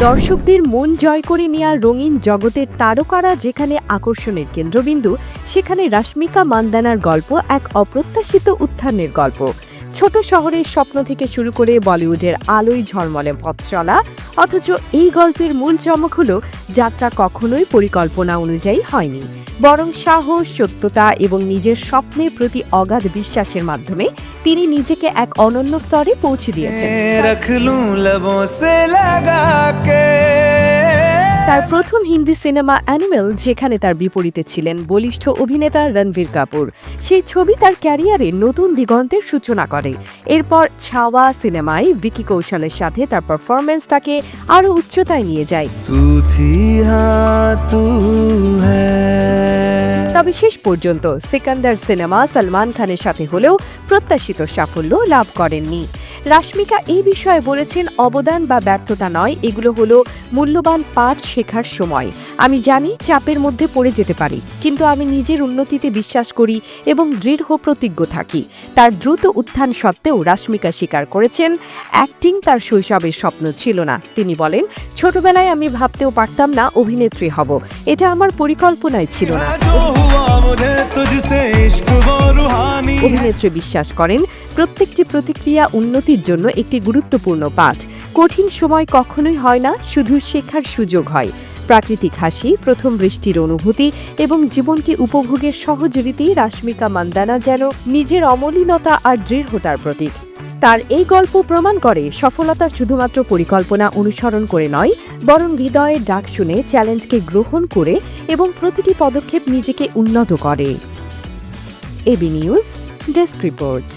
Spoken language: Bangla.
দর্শকদের মন জয় করে নেওয়া রঙিন জগতের তারকারা যেখানে আকর্ষণের কেন্দ্রবিন্দু, সেখানে রাশ্মিকা মান্দানার গল্প এক অপ্রত্যাশিত উত্থানের গল্প। ছোট শহরের স্বপ্ন থেকে শুরু করে বলিউডের আলোয় ঝলমলে পথ চলা, অথচ এই গল্পের মূল চমক হল, যাত্রা কখনোই পরিকল্পনা অনুযায়ী হয়নি। বরং সাহস সত্যতা এবং নিজের স্বপ্নের প্রতি অগাধ বিশ্বাসের মাধ্যমে তিনি নিজেকে এক অনন্য স্তরে পৌঁছে দিয়েছেন। তার প্রথম হিন্দি সিনেমা অ্যানিমেল যেখানে তার বিপরীতে ছিলেন বলিষ্ঠ অভিনেতা রণবীর কাপুর। সেই ছবি তার ক্যারিয়ারে নতুন দিগন্তের সূচনা করে। এরপর ছাওয়া সিনেমায় বিকি কৌশলের সাথে তার পারফরমেন্স তাকে আরও উচ্চতায় নিয়ে যায়। তবে শেষ পর্যন্ত। সিকান্দার সিনেমা সলমান খানের সাথে হলেও প্রত্যাশিত সাফল্য লাভ করেননি। রাশমিকা এই বিষয়ে বলেছেন, অবদান বা ব্যর্থতা নয়, এগুলো হলো মূল্যবান পাঠ শেখার সময়। আমি জানি চাপের মধ্যে পড়ে যেতে পারি, কিন্তু আমি নিজের উন্নতিতে বিশ্বাস করি এবং দৃঢ় প্রতিজ্ঞ থাকি। তার দ্রুত উত্থান সত্ত্বেও রাশমিকা স্বীকার করেছেন, অ্যাক্টিং তার শৈশবের স্বপ্ন ছিল না। তিনি বলেন, ছোটবেলায় আমি ভাবতেও পারতাম না অভিনেত্রী হব। এটা আমার পরিকল্পনায় ছিল না। অভিনেত্রী বিশ্বাস করেন, প্রত্যেকটি প্রতিক্রিয়া উন্নতির জন্য একটি গুরুত্বপূর্ণ পাঠ। কঠিন সময় কখনোই হয় না, শুধু শেখার সুযোগ হয়। প্রাকৃতিক হাসি, প্রথম বৃষ্টির অনুভূতি এবং জীবনকে উপভোগের সহজ রীতি রাশ্মিকা মান্দানা যেন নিজের অমলিনতা আর দৃঢ়তার প্রতীক। তার এই গল্প প্রমাণ করে সফলতা শুধুমাত্র পরিকল্পনা অনুসরণ করে নয়, বরং হৃদয়ের ডাক শুনে চ্যালেঞ্জকে গ্রহণ করে এবং প্রতিটি পদক্ষেপ নিজেকে উন্নত করে। AB news, desk report.